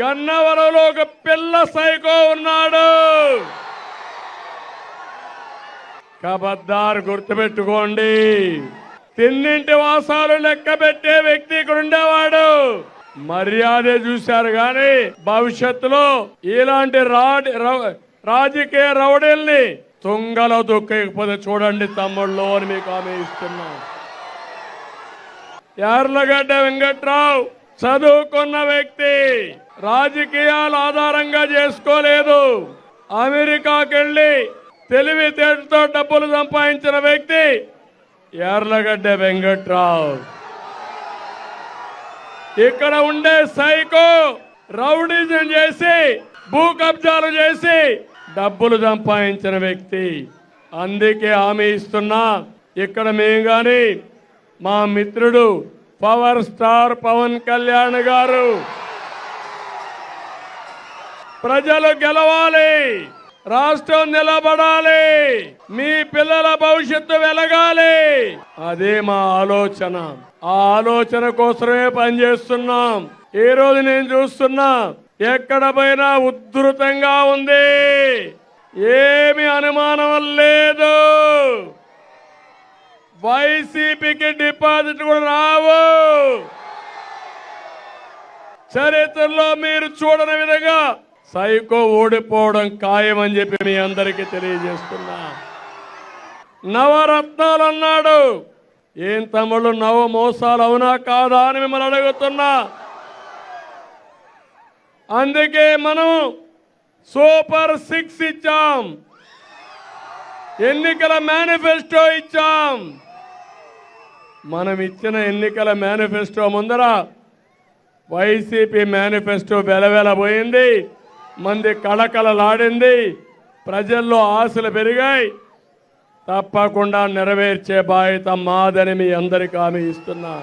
గన్నవరంలో ఒక పిల్ల సైకో ఉన్నాడు. కబద్దారు గుర్తుపెట్టుకోండి. తిన్నింటి వాసాలు లెక్క పెట్టే వ్యక్తి ఇక్కడ ఉండేవాడు. మర్యాదే చూశారు కానీ భవిష్యత్తులో ఇలాంటి రాడి రాజకీయ రౌడీల్ని తుంగలో దొక్కకపోతే చూడండి తమ్ముళ్ళు అని మీకు ఆమె ఇస్తున్నా. యార్లగడ్డ వెంకట్రావు చదువుకున్న వ్యక్తి రాజకీయాలు ఆధారంగా చేసుకోలేదు. అమెరికాకి వెళ్ళి తెలివితేటతో డబ్బులు సంపాదించిన వ్యక్తి ఎర్లగడ్డ వెంకట్రావు. ఇక్కడ ఉండే సైకో రౌడిజం చేసి భూ కబ్జాలు చేసి డబ్బులు సంపాదించిన వ్యక్తి. అందుకే హామీ ఇస్తున్నా. ఇక్కడ మేము కానీ మా మిత్రుడు పవర్ స్టార్ పవన్ కళ్యాణ్ గారు. ప్రజలు గెలవాలి రాష్ట్రం నిలబడాలి మీ పిల్లల భవిష్యత్తు వెలగాలి. అదే మా ఆలోచన. ఆ ఆలోచన కోసమే పనిచేస్తున్నాం. ఈ రోజు నేను చూస్తున్నా ఎక్కడ పోయినా ఉధృతంగా ఉంది. ఏమి అనుమానం లేదు. వైసీపీకి డిపాజిట్ కూడా రావు. చరిత్రలో మీరు చూడని విధంగా సైకో ఓడిపోవడం ఖాయమని చెప్పి మీ అందరికీ తెలియజేస్తున్నా. నవరత్నాలు అన్నాడు. ఏం తమ్ముళ్ళు నవ మోసాలు అవునా కాదా అని మిమ్మల్ని అడుగుతున్నా. అందుకే మనం సూపర్ సిక్స్ ఇచ్చాం. ఎన్నికల మేనిఫెస్టో ఇచ్చాం. మనం ఇచ్చిన ఎన్నికల మేనిఫెస్టో ముందర వైసీపీ మేనిఫెస్టో వెలవెలబోయింది మంది కళకళలాడింది. ప్రజల్లో ఆశలు పెరిగాయి. తప్పకుండా నెరవేర్చే బాధ్యత మాదని మీ అందరికీ హామీ ఇస్తున్నా.